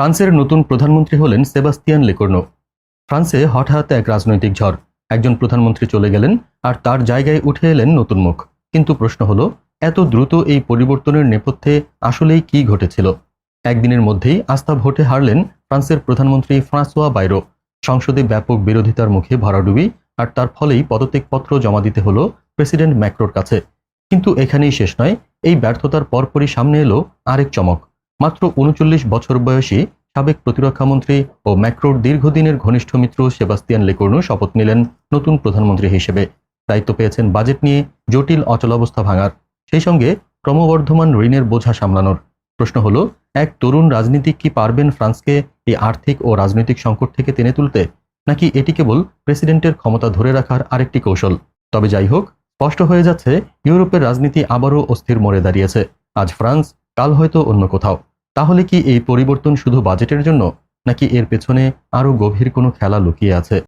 ফ্রান্সের নতুন প্রধানমন্ত্রী হলেন সেবাস্তিয়ান লেকর্নো ফ্রান্সে হঠাৎ এক রাজনৈতিক ঝড়। একজন প্রধানমন্ত্রী চলে গেলেন আর তার জায়গায় উঠে এলেন নতুন মুখ। কিন্তু প্রশ্ন হলো, এত দ্রুত এই পরিবর্তনের নেপথ্যে আসলেই কি ঘটেছিল? একদিনের মধ্যেই আস্থা ভোটে হারলেন ফ্রান্সের প্রধানমন্ত্রী ফ্রাঁসোয়া বাইরো। সংসদে ব্যাপক বিরোধিতার মুখে ভরাডুবি আর তার ফলেই পদত্যাগপত্র জমা দিতে হলো প্রেসিডেন্ট ম্যাক্রোর কাছে। কিন্তু এখানেই শেষ নয়, এই ব্যর্থতার পরপরই সামনে এলো আরেক চমক। মাত্র উনচল্লিশ বছর বয়সী সাবেক প্রতিরক্ষামন্ত্রী ও ম্যাক্রোর দীর্ঘদিনের ঘনিষ্ঠ মিত্র সেবাস্তিয়ান লেকর্নো শপথ নিলেন নতুন প্রধানমন্ত্রী হিসেবে। দায়িত্ব পেয়েছেন বাজেট নিয়ে জটিল অচলাবস্থা ভাঙার, সেই সঙ্গে ক্রমবর্ধমান ঋণের বোঝা সামলানোর। প্রশ্ন হলো, এক তরুণ রাজনীতিক কি পারবেন ফ্রান্সকে এই আর্থিক ও রাজনৈতিক সংকট থেকে টেনে তুলতে? নাকি এটি কেবল প্রেসিডেন্টের ক্ষমতা ধরে রাখার আরেকটি কৌশল? তবে যাই হোক, স্পষ্ট হয়ে যাচ্ছে, ইউরোপের রাজনীতি আবারও অস্থির মোড়ে দাঁড়িয়েছে। আজ ফ্রান্স, কাল হয়তো অন্য কোথাও। তাহলে কি এই পরিবর্তন শুধু বাজেটের জন্য, নাকি এর পেছনে আরও গভীর কোনো খেলা লুকিয়ে আছে?